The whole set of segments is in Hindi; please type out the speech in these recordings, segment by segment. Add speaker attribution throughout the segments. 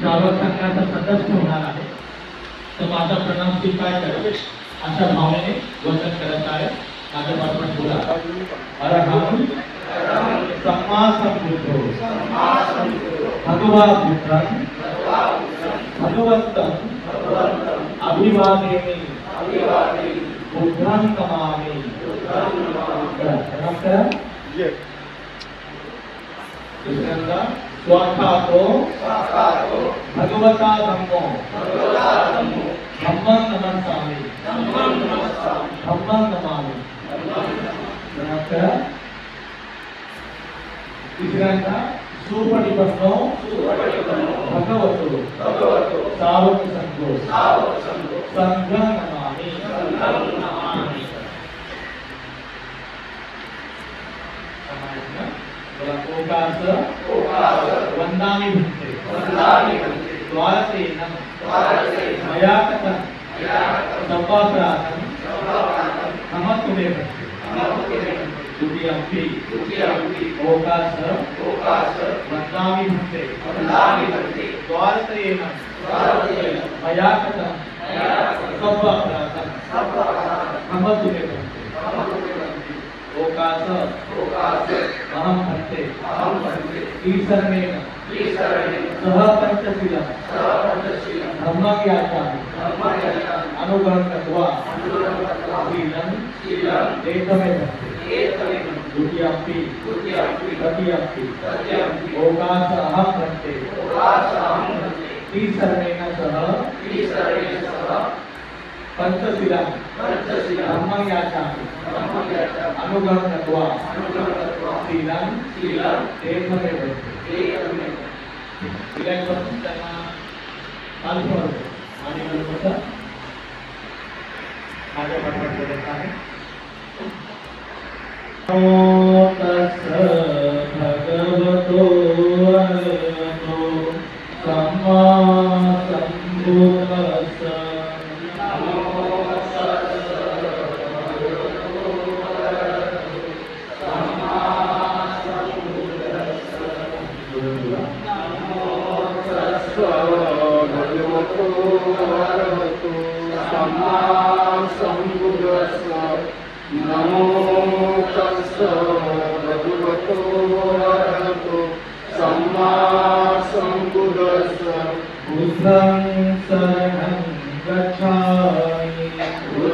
Speaker 1: श्रावक संघाचा सदस्य होणार आहे. तर माझा प्रणाम स्वीकार करा. अशा भावनेने वचन करत आहे. माझ्या बाजूला बोला. अरहम सम्मा संबुद्धो भगवा बुद्धं भगवन्तं अभिवादेमि बुद्धं नमामि प्रणाम करा दुसऱ्यांदा स्वार्थातो भगवता धम्मो धम्मं नमस्सामि धम्मं नमामि प्रणाम करा तिसऱ्यांदा सुपरिपन्नो भगवतो सावक संघो संघं नमामि ओकास वंदामि भन्ते द्वारसेन मया कथं सपाप्रातं मम तुमे भन्ते द्वितीयम्पि ओकास वंदामि भन्ते द्वारसेन मया कथं सपाप्रातं मम तुमे भन्ते ओकास अहं भन्ते ईश्वरेण सह पंचशीलं धम्मं याचामि अनुग्रहं कृत्वा अनुग्रह कृत्वा शीलं एकमेव द्वितीयम्पि तृतीयम्पि ओकास अहं भन्ते ईश्वरेण सह पंचशीलं धम्मं याचामि अनुग्रहं कृत्वा शीलं एकमेव रिलॅक्स करून त्यांना चालू ठेवायचं आणि नंतर कसं माझ्या पाठवत करत आहे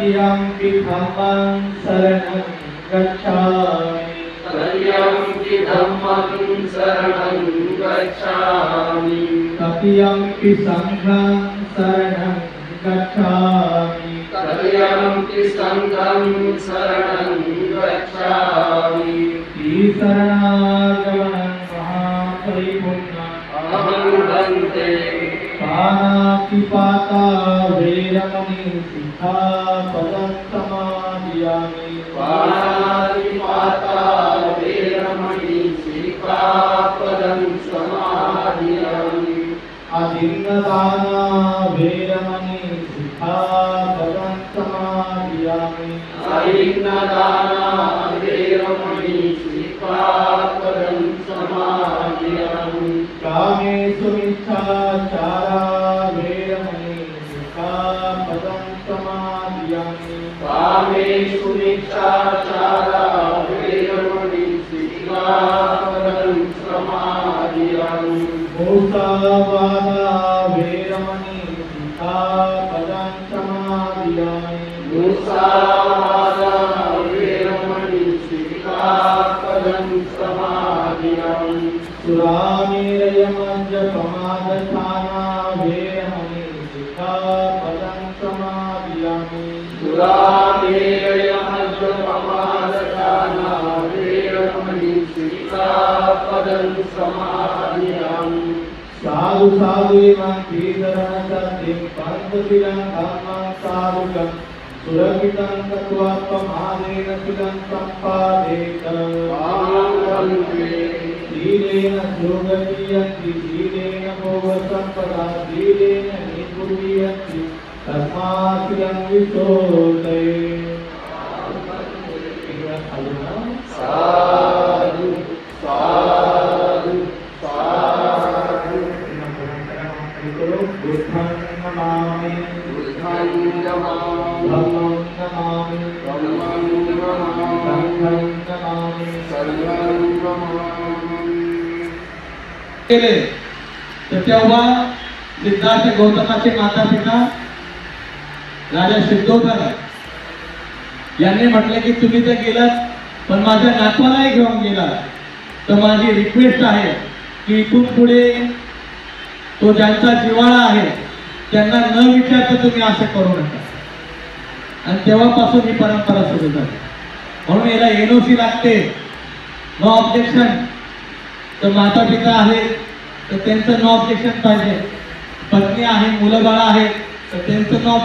Speaker 1: तृतीयम्पि धम्मं शरणं गच्छामि।
Speaker 2: तर्यम्पि धम्मं शरणं गच्छामि।
Speaker 1: तृतीयम्पि सङ्घं शरणं गच्छामि।
Speaker 2: तर्यम्पि सङ्गं शरणं गच्छामि।
Speaker 1: ईशरणागमनं
Speaker 2: अहं वंदे
Speaker 1: पानातिपाता वेरमणि सिक्खापदं समादयामि
Speaker 2: पाणातिपाता वेरमणि श्रीकापदं समाधियामि
Speaker 1: अदिन्नदाना वेरमणि सिक्खापदं समादयामि
Speaker 2: अहिन्नदाना
Speaker 1: कामेषु मिच्छाचारा वेरमणि सिक्खापदं समादयामि
Speaker 2: वेरमणि
Speaker 1: मूसावादा समादियामि सुरामेरयमद्यपमादथाना वेरमणि सीतापदं समादियामि।
Speaker 2: वेरमणि
Speaker 1: साधु साधु धर्मं साधुकं सुरक्षितं तत्त्वात्ममादेन शिलं सम्पादेत शीलेन सुगतीयन्ति शीलेन भोगसम्पदा शीलेन निपुर्यन्ति तस्माशिलं विशोदये
Speaker 2: साधु साधु साधु।
Speaker 1: बुद्धं नमामि
Speaker 2: बुद्धं नमामि
Speaker 1: धम्मं नमामि
Speaker 2: धम्मं नमामि
Speaker 1: संघं नमामि
Speaker 2: सर्वं नमामि
Speaker 1: केले. तर तेव्हा सिद्धार्थ गौतमाचे माता पिता राजा सिद्धोधर यांनी म्हटले की तुम्ही तर गेलात पण माझ्या नातवालाही घेऊन गेला तर माझी रिक्वेस्ट आहे की इथून पुढे तो ज्यांचा जिवाळा आहे त्यांना न विचारता तुम्ही असं करू नका. आणि तेव्हापासून ही परंपरा सुरू झाली. म्हणून याला एनओसी लागते. नो ऑब्जेक्शन तर माता पिता आहेत तर त्यांचं नो ऑब्जेक्शन पाहिजे. पत्नी आहे मुलं बाळा आहेत तर त्यांचं नो